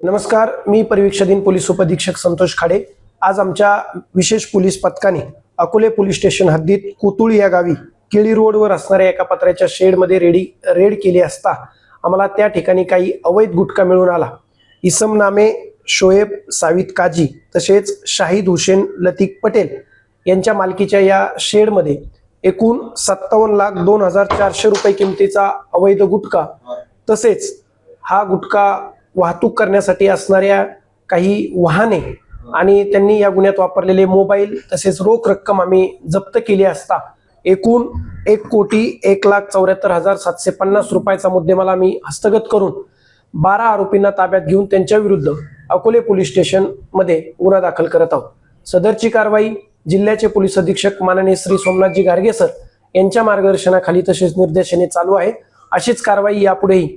नमस्कार मी परिवीक्षाधीन पोलीस उपअधीक्षक संतोष खाडे. आज आमच्या विशेष पोलीस पथकाने अकोले पोलीस स्टेशन हद्दीत कुतुळी या गावी केळी रोडवर असणाऱ्या एका पत्र्याच्या शेडमध्ये रेडी रेड केली असता आम्हाला त्या ठिकाणी काही अवैध गुटखा मिळून आला. इसम नामे शोएब सावित काजी तसेच शाहिद हुसेन लतीक पटेल यांच्या मालकीच्या या शेडमध्ये एकूण सत्तावन्न लाख दोन हजार चारशे रुपये किमतीचा अवैध गुटखा तसेच हा गुटखा वाहतूक करण्यासाठी असणाऱ्या काही वाहने आणि त्यांनी या गुन्ह्यात वापरलेले मोबाईल तसेच रोख रक्कम आम्ही जप्त केली असता एकूण एक कोटी एक लाख चौऱ्याहत्तर हजार सातशे पन्नास रुपयाचा मुद्देमाल आम्ही हस्तगत करून बारा आरोपींना ताब्यात घेऊन त्यांच्या विरुद्ध अकोले पोलीस स्टेशनमध्ये गुन्हा दाखल करत आहोत. सदरची कारवाई जिल्ह्याचे पोलीस अधीक्षक माननीय श्री सोमनाथजी गारगे सर यांच्या मार्गदर्शनाखाली तसेच निर्देशने चालू आहे. अशीच कारवाई यापुढेही